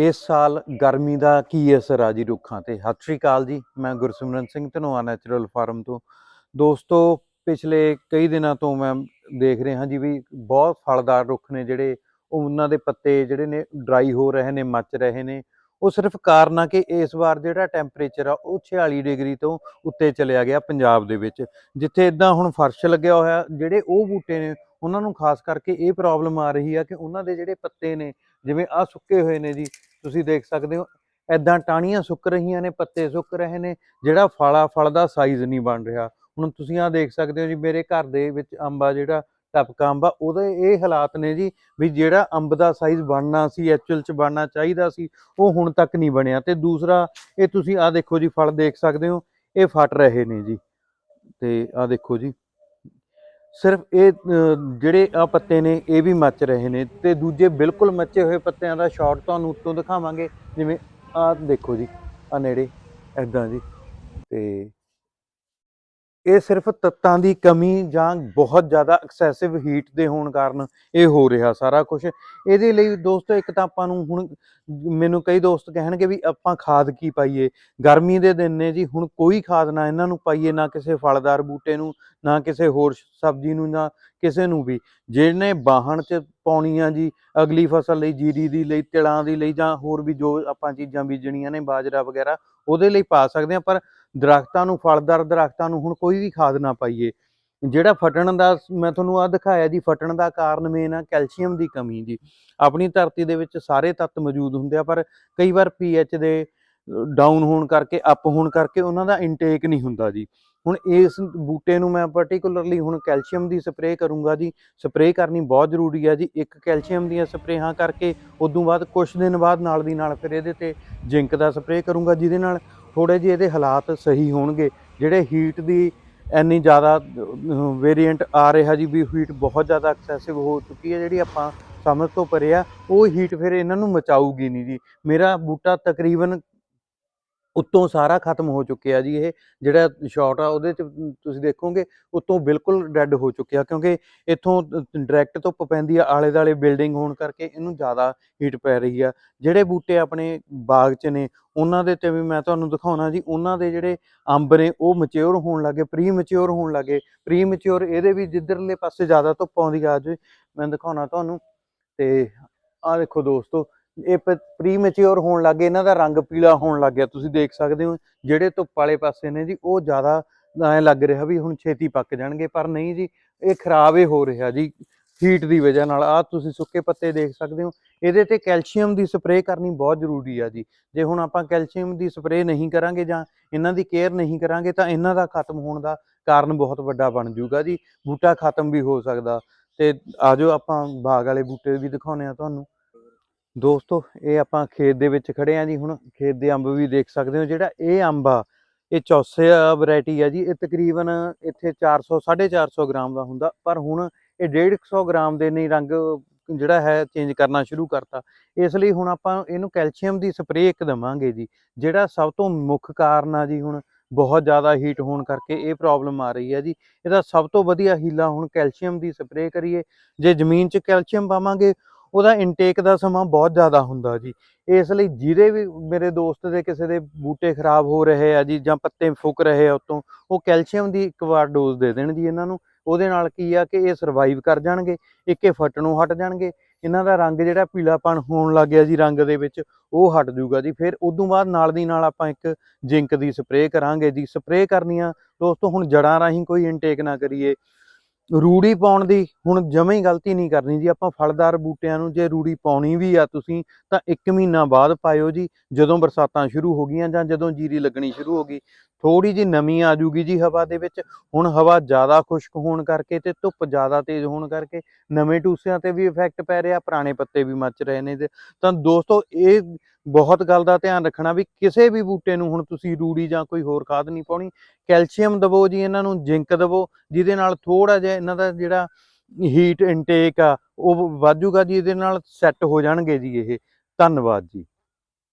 ਇਸ ਸਾਲ ਗਰਮੀ ਦਾ ਕੀ ਅਸਰ ਆ ਜੀ ਰੁੱਖਾਂ ਤੇ? ਸਤਿ ਸ਼੍ਰੀ ਅਕਾਲ ਜੀ, ਮੈਂ ਗੁਰਸਿਮਰਨ ਸਿੰਘ ਧਨੋਆ ਨੈਚੁਰਲ ਫਾਰਮ ਤੋਂ। ਦੋਸਤੋ, ਪਿਛਲੇ ਕਈ ਦਿਨਾਂ ਤੋਂ ਮੈਂ ਦੇਖ ਰਿਹਾ ਜੀ ਵੀ ਬਹੁਤ ਫਲਦਾਰ ਰੁੱਖ ਨੇ ਜਿਹੜੇ, ਉਹ ਉਹਨਾਂ ਦੇ ਪੱਤੇ ਜਿਹੜੇ ਨੇ ਡਰਾਈ ਹੋ ਰਹੇ ਨੇ, ਮੱਚ ਰਹੇ ਨੇ। ਉਹ ਸਿਰਫ ਕਾਰਨ ਆ ਕਿ ਇਸ ਵਾਰ ਜਿਹੜਾ ਟੈਂਪਰੇਚਰ ਆ ਉਹ 46 ਡਿਗਰੀ ਤੋਂ ਉੱਤੇ ਚਲਿਆ ਗਿਆ ਪੰਜਾਬ ਦੇ ਵਿੱਚ। ਜਿੱਥੇ ਇਦਾਂ ਹੁਣ ਫਰਸ਼ ਲੱਗਿਆ ਹੋਇਆ, ਜਿਹੜੇ ਉਹ ਬੂਟੇ ਨੇ, ਉਹਨਾਂ ਨੂੰ ਖਾਸ ਕਰਕੇ ਇਹ ਪ੍ਰੋਬਲਮ ਆ ਰਹੀ ਆ ਕਿ ਉਹਨਾਂ ਦੇ ਜਿਹੜੇ ਪੱਤੇ ਨੇ, ਜਿਵੇਂ ਆ ਸੁੱਕੇ ਹੋਏ ਨੇ ਜੀ, ਤੁਸੀਂ ਦੇਖ ਸਕਦੇ ਹੋ ਐਦਾਂ ਟਾਹਣੀਆਂ ਸੁੱਕ ਰਹੀਆਂ ਨੇ, ਪੱਤੇ ਸੁੱਕ ਰਹੇ ਨੇ, ਜਿਹੜਾ ਫਲਾ ਫਲ ਦਾ ਸਾਈਜ਼ ਨਹੀਂ ਬਣ ਰਿਹਾ। ਹੁਣ ਤੁਸੀਂ ਆ ਦੇਖ ਸਕਦੇ ਹੋ ਜੀ, ਮੇਰੇ ਘਰ ਦੇ ਵਿੱਚ ਅੰਬਾ ਜਿਹੜਾ ਟਪਕਾ ਅੰਬ ਆ ਉਹਦੇ ਇਹ ਹਾਲਾਤ ਨੇ ਜੀ ਵੀ ਜਿਹੜਾ ਅੰਬ ਦਾ ਸਾਈਜ਼ ਬਣਨਾ ਸੀ ਐਕਚੁਅਲ ਚ ਬਣਨਾ ਚਾਹੀਦਾ ਸੀ, ਉਹ ਹੁਣ ਤੱਕ ਨਹੀਂ ਬਣਿਆ। ਤੇ ਦੂਸਰਾ, ਇਹ ਤੁਸੀਂ ਆ ਦੇਖੋ ਜੀ, ਫਲ ਦੇਖ ਸਕਦੇ ਹੋ, ਇਹ ਫਟ ਰਹੇ ਨੇ ਜੀ। ਤੇ ਆ ਦੇਖੋ ਜੀ, ਸਿਰਫ ਇਹ ਜਿਹੜੇ ਆ ਪੱਤੇ ਨੇ, ਇਹ ਵੀ ਮੱਚ ਰਹੇ ਨੇ। ਤੇ ਦੂਜੇ ਬਿਲਕੁਲ ਮੱਚੇ ਹੋਏ ਪੱਤਿਆਂ ਦਾ ਸ਼ਾਟ ਤੁਹਾਨੂੰ ਉੱਤੋਂ ਦਿਖਾਵਾਂਗੇ, ਜਿਵੇਂ ਆ ਦੇਖੋ ਜੀ ਆ ਨੇੜੇ ਐਦਾਂ ਜੀ। ਤੇ ਇਹ ਸਿਰਫ ਤੱਤਾਂ ਦੀ ਕਮੀ ਜਾਂ ਬਹੁਤ ਜ਼ਿਆਦਾ ਐਕਸੈਸਿਵ ਹੀਟ ਦੇ ਹੋਣ ਕਾਰਨ ਇਹ ਹੋ ਰਿਹਾ ਸਾਰਾ ਕੁਝ ਇਹਦੇ ਲਈ ਦੋਸਤੋ, ਇੱਕ ਤਾਂ ਆਪਾਂ ਨੂੰ ਹੁਣ ਮੈਨੂੰ ਕਈ ਦੋਸਤ ਕਹਿਣਗੇ ਵੀ ਆਪਾਂ ਖਾਦ ਕੀ ਪਾਈਏ? ਗਰਮੀ ਦੇ ਦਿਨ ਨੇ ਜੀ, ਹੁਣ ਕੋਈ ਖਾਦ ਨਾ ਇਹਨਾਂ ਨੂੰ ਪਾਈਏ, ਨਾ ਕਿਸੇ ਫਲਦਾਰ ਬੂਟੇ ਨੂੰ, ਨਾ ਕਿਸੇ ਹੋਰ ਸਬਜ਼ੀ ਨੂੰ, ਨਾ ਕਿਸੇ ਨੂੰ ਵੀ। ਜਿਹਨੇ ਬਾਹਣ ਚ ਪਾਉਣੀ ਆ ਜੀ, ਅਗਲੀ ਫਸਲ ਲਈ, ਜੀਰੀ ਦੀ ਲਈ, ਤਿਲਾਂ ਦੀ ਲਈ ਜਾਂ ਹੋਰ ਵੀ ਜੋ ਆਪਾਂ ਚੀਜ਼ਾਂ ਬੀਜਣੀਆਂ ਨੇ, ਬਾਜਰਾ ਵਗੈਰਾ, ਉਹਦੇ ਲਈ ਪਾ ਸਕਦੇ ਆ। ਪਰ ਦਰਖਤਾਂ ਨੂੰ, ਫਲਦਾਰ ਦਰਖਤਾਂ ਨੂੰ ਹੁਣ ਕੋਈ ਵੀ ਖਾਦ ਨਾ ਪਾਈਏ। ਜਿਹੜਾ ਫਟਣ ਦਾ, ਮੈਂ ਤੁਹਾਨੂੰ ਆ ਦਿਖਾਇਆ ਜੀ, ਫਟਣ ਦਾ ਕਾਰਨ ਮੇਨ ਆ ਕੈਲਸ਼ੀਅਮ ਦੀ ਕਮੀ ਜੀ। ਆਪਣੀ ਧਰਤੀ ਦੇ ਵਿੱਚ ਸਾਰੇ ਤੱਤ ਮੌਜੂਦ ਹੁੰਦੇ ਆ, ਪਰ ਕਈ ਵਾਰ ਪੀਐਚ ਦੇ ਡਾਊਨ ਹੋਣ ਕਰਕੇ ਅਪ ਹੋਣ ਕਰਕੇ ਉਹਨਾਂ ਦਾ ਇਨਟੇਕ ਨਹੀਂ ਹੁੰਦਾ ਜੀ। ਹੁਣ ਇਸ ਬੂਟੇ ਨੂੰ ਮੈਂ ਪਾਰਟਿਕੂਲਰਲੀ ਹੁਣ ਕੈਲਸ਼ੀਅਮ ਦੀ ਸਪਰੇਅ ਕਰੂੰਗਾ ਜੀ। ਸਪਰੇਅ ਕਰਨੀ ਬਹੁਤ ਜ਼ਰੂਰੀ ਹੈ ਜੀ। ਇੱਕ ਕੈਲਸ਼ੀਅਮ ਦੀਆਂ ਸਪਰੇਹਾਂ ਕਰਕੇ, ਉਦੋਂ ਬਾਅਦ ਕੁਝ ਦਿਨ ਬਾਅਦ ਨਾਲ ਦੀ ਨਾਲ ਫਿਰ ਇਹਦੇ ਤੇ ਜ਼ਿੰਕ ਦਾ ਸਪਰੇਅ ਕਰੂੰਗਾ, ਜਿਹਦੇ ਨਾਲ ਥੋੜੇ ਜਿਹੇ ਇਹਦੇ ਹਾਲਾਤ ਸਹੀ ਹੋਣਗੇ, ਜਿਹੜੇ ਹੀਟ ਦੀ ਇੰਨੀ ਜ਼ਿਆਦਾ ਵੇਰੀਐਂਟ ਆ ਰਿਹਾ ਜੀ, ਵੀ ਹੀਟ ਬਹੁਤ ਜ਼ਿਆਦਾ ਐਕਸੈਸਿਵ ਹੋ ਚੁੱਕੀ ਹੈ, ਜਿਹੜੀ ਆਪਾਂ ਸਮਝ ਤੋਂ ਪਰੇ ਆ, ਉਹ ਹੀਟ ਫਿਰ ਇਹਨਾਂ ਨੂੰ ਮਚਾਊਗੀ ਨਹੀਂ ਜੀ। ਮੇਰਾ ਬੂਟਾ ਤਕਰੀਬਨ ਉੱਤੋਂ ਸਾਰਾ ਖਤਮ ਹੋ ਚੁੱਕਿਆ ਜੀ ਇਹ, ਜਿਹੜਾ ਸ਼ਾਟ ਆ ਉਹਦੇ ਚ ਤੁਸੀਂ ਦੇਖੋਗੇ ਉੱਤੋਂ ਬਿਲਕੁਲ ਡੈੱਡ ਹੋ ਚੁੱਕਿਆ ਕਿਉਂਕਿ ਇੱਥੋਂ ਡਾਇਰੈਕਟ ਧੁੱਪ ਪੈਂਦੀ ਆ ਆਲੇ ਦਾਲੇ ਬਿਲਡਿੰਗ ਹੋਣ ਕਰਕੇ ਇਹਨੂੰ ਜ਼ਿਆਦਾ ਹੀਟ ਪੈ ਰਹੀ ਆ। ਜਿਹੜੇ ਬੂਟੇ ਆਪਣੇ ਬਾਗ 'ਚ ਨੇ, ਉਹਨਾਂ ਦੇ ਤੇ ਵੀ ਮੈਂ ਤੁਹਾਨੂੰ ਦਿਖਾਉਣਾ ਜੀ, ਉਹਨਾਂ ਦੇ ਜਿਹੜੇ ਅੰਬ ਨੇ, ਉਹ ਮੈਚੁਰ ਹੋਣ ਲੱਗੇ ਪ੍ਰੀ ਮੈਚੁਰ ਹੋਣ ਲੱਗੇ। ਪ੍ਰੀ ਮੈਚੁਰ ਇਹਦੇ ਵੀ ਜਿੱਧਰਲੇ ਪਾਸੇ ਜ਼ਿਆਦਾ ਧੁੱਪ ਆਉਂਦੀ ਆ ਜੀ ਮੈਂ ਦਿਖਾਉਣਾ ਤੁਹਾਨੂੰ। ਤੇ ਆਹ ਦੇਖੋ ਦੋਸਤੋ ਇਹ ਪ੍ਰੀ ਮੈਚੁਰ ਹੋਣ ਲੱਗੇ ਇਹਨਾਂ ਦਾ ਰੰਗ ਪੀਲਾ ਹੋਣ ਲੱਗ ਗਿਆ। ਤੁਸੀਂ ਦੇਖ ਸਕਦੇ ਹੋ, ਜਿਹੜੇ ਧੁੱਪ ਵਾਲੇ ਪਾਸੇ ਨੇ ਜੀ, ਉਹ ਜ਼ਿਆਦਾ ਐਂ ਲੱਗ ਰਿਹਾ ਵੀ ਹੁਣ ਛੇਤੀ ਪੱਕ ਜਾਣਗੇ। ਪਰ ਨਹੀਂ ਜੀ, ਇਹ ਖਰਾਬ ਹੀ ਹੋ ਰਿਹਾ ਜੀ ਹੀਟ ਦੀ ਵਜ੍ਹਾ ਨਾਲ। ਆ ਤੁਸੀਂ ਸੁੱਕੇ ਪੱਤੇ ਦੇਖ ਸਕਦੇ ਹੋ, ਇਹਦੇ ਤੇ ਕੈਲਸ਼ੀਅਮ ਦੀ ਸਪਰੇਅ ਕਰਨੀ ਬਹੁਤ ਜ਼ਰੂਰੀ ਆ ਜੀ। ਜੇ ਹੁਣ ਆਪਾਂ ਕੈਲਸ਼ੀਅਮ ਦੀ ਸਪਰੇਅ ਨਹੀਂ ਕਰਾਂਗੇ ਜਾਂ ਇਹਨਾਂ ਦੀ ਕੇਅਰ ਨਹੀਂ ਕਰਾਂਗੇ, ਤਾਂ ਇਹਨਾਂ ਦਾ ਖਤਮ ਹੋਣ ਦਾ ਕਾਰਨ ਬਹੁਤ ਵੱਡਾ ਬਣ ਜਾਊਗਾ ਜੀ। ਬੂਟਾ ਖਤਮ ਵੀ ਹੋ ਸਕਦਾ। ਤੇ ਆਜੋ ਆਪਾਂ ਬਾਗ ਵਾਲੇ ਬੂਟੇ ਵੀ ਦਿਖਾਉਨੇ ਆ ਤੁਹਾਨੂੰ। ਦੋਸਤੋ, ਇਹ ਆਪਾਂ ਖੇਤ ਦੇ ਵਿੱਚ ਖੜੇ ਆ ਜੀ ਹੁਣ। ਖੇਤ ਦੇ ਅੰਬ ਵੀ ਦੇਖ ਸਕਦੇ ਹੋ ਜਿਹੜਾ ਇਹ ਅੰਬ ਆ, ਇਹ ਚੌਸੇ ਵੈਰਾਈਟੀ ਆ ਜੀ। ਇਹ ਤਕਰੀਬਨ ਇੱਥੇ 400 450 ਗ੍ਰਾਮ ਦਾ ਹੁੰਦਾ। ਪਰ ਹੁਣ ਇਹ 150 ਗ੍ਰਾਮ ਦੇ ਨਹੀਂ ਰੰਗ ਜਿਹੜਾ ਹੈ ਚੇਂਜ ਕਰਨਾ ਸ਼ੁਰੂ ਕਰਤਾ। ਇਸ ਲਈ ਹੁਣ ਆਪਾਂ ਇਹਨੂੰ ਕੈਲਸ਼ੀਅਮ ਦੀ ਸਪਰੇਅ ਇੱਕ ਦਵਾਂਗੇ ਜੀ, ਜਿਹੜਾ ਸਭ ਤੋਂ ਮੁੱਖ ਕਾਰਨ ਆ ਜੀ ਹੁਣ ਬਹੁਤ ਜ਼ਿਆਦਾ ਹੀਟ ਹੋਣ ਕਰਕੇ ਇਹ ਪ੍ਰੋਬਲਮ ਆ ਰਹੀ ਹੈ ਜੀ। ਇਹਦਾ ਸਭ ਤੋਂ ਵਧੀਆ ਹੀਲਾ ਹੁਣ ਕੈਲਸ਼ੀਅਮ ਦੀ ਸਪਰੇਅ ਕਰੀਏ। ਜੇ ਜ਼ਮੀਨ 'ਚ ਕੈਲਸ਼ੀਅਮ ਪਾਵਾਂਗੇ ਉਹਦਾ ਇਨਟੇਕ ਦਾ ਸਮਾਂ ਬਹੁਤ ਜ਼ਿਆਦਾ ਹੁੰਦਾ ਜੀ। ਇਸ ਲਈ ਜਿਹਦੇ ਵੀ ਮੇਰੇ ਦੋਸਤ ਦੇ ਕਿਸੇ ਦੇ ਬੂਟੇ ਖਰਾਬ ਹੋ ਰਹੇ ਆ ਜੀ ਜਾਂ ਪੱਤੇ ਫੁੱਕ ਰਹੇ ਆ ਉਤੋਂ, ਉਹ ਕੈਲਸ਼ੀਅਮ ਦੀ ਇੱਕ ਵਾਰ ਡੋਜ਼ ਦੇ ਦੇਣ ਜੀ ਇਹਨਾਂ ਨੂੰ। ਉਹਦੇ ਨਾਲ ਕੀ ਆ ਕਿ ਇਹ ਸਰਵਾਈਵ ਕਰ ਜਾਣਗੇ, ਇੱਕੇ ਫਟਣੋਂ ਹਟ ਜਾਣਗੇ। ਇਹਨਾਂ ਦਾ ਰੰਗ ਜਿਹੜਾ ਪੀਲਾਪਣ ਹੋਣ ਲੱਗ ਗਿਆ ਜੀ ਰੰਗ ਦੇ ਵਿੱਚ, ਉਹ ਹਟ ਜਾਊਗਾ ਜੀ। ਫਿਰ ਉਦੋਂ ਬਾਅਦ ਨਾਲ ਦੀ ਨਾਲ ਆਪਾਂ ਇੱਕ ਜਿੰਕ ਦੀ ਸਪਰੇਅ ਕਰਾਂਗੇ ਜੀ। ਸਪਰੇਅ ਕਰਨੀ ਆ ਦੋਸਤੋ ਹੁਣ ਜੜਾਂ ਰਾਹੀਂ ਕੋਈ ਇਨਟੇਕ ਨਾ ਕਰੀਏ। ਰੂੜੀ ਪਾਉਣ ਦੀ ਹੁਣ ਜਮਾਂ ਹੀ ਗਲਤੀ ਨਹੀਂ ਕਰਨੀ ਜੀ। ਆਪਾਂ ਫਲਦਾਰ ਬੂਟਿਆਂ ਨੂੰ ਜੇ ਰੂੜੀ ਪਾਉਣੀ ਵੀ ਆ ਤੁਸੀਂ, ਤਾਂ 1 ਮਹੀਨਾ ਬਾਅਦ ਪਾਇਓ ਜੀ। ਜਦੋਂ ਬਰਸਾਤਾਂ ਸ਼ੁਰੂ ਹੋ ਗਈਆਂ ਜਾਂ ਜਦੋਂ ਜੀਰੀ ਲੱਗਣੀ ਸ਼ੁਰੂ ਹੋ ਗਈ ਥੋੜੀ ਜੀ ਨਮੀ ਆ ਜੂਗੀ ਜੀ ਹਵਾ ਦੇ ਵਿੱਚ। ਹੁਣ ਹਵਾ ਜ਼ਿਆਦਾ ਖੁਸ਼ਕ ਹੋਣ ਕਰਕੇ ਤੇ ਧੁੱਪ ਜ਼ਿਆਦਾ ਤੇਜ਼ ਹੋਣ ਕਰਕੇ ਨਵੇਂ ਟੂਸਿਆਂ ਤੇ ਵੀ ਇਫੈਕਟ ਪੈ ਰਿਹਾ, ਪੁਰਾਣੇ ਪੱਤੇ ਵੀ ਮੱਚ ਰਹੇ ਨੇ। ਤਾਂ ਦੋਸਤੋ, ਇਹ ਬਹੁਤ ਗੱਲ ਦਾ ਧਿਆਨ ਰੱਖਣਾ ਵੀ ਕਿਸੇ ਵੀ ਬੂਟੇ ਨੂੰ ਹੁਣ ਤੁਸੀਂ ਰੂੜੀ ਜਾਂ ਕੋਈ ਹੋਰ ਖਾਦ ਨਹੀਂ ਪਾਉਣੀ। ਕੈਲਸ਼ੀਅਮ ਦਵੋ ਜੀ, ਇਹਨਾਂ ਨੂੰ ਜ਼ਿੰਕ ਦਵੋ, ਜਿਹਦੇ ਨਾਲ ਥੋੜਾ ਜਿਹਾ ਇਹਨਾਂ ਦਾ ਜਿਹੜਾ ਹੀਟ ਇਨਟੇਕ ਆ, ਉਹ ਵਾਜੂਗਾ ਜੀ, ਇਹਦੇ ਨਾਲ ਸੈੱਟ ਹੋ ਜਾਣਗੇ ਜੀ ਇਹ। ਧੰਨਵਾਦ ਜੀ।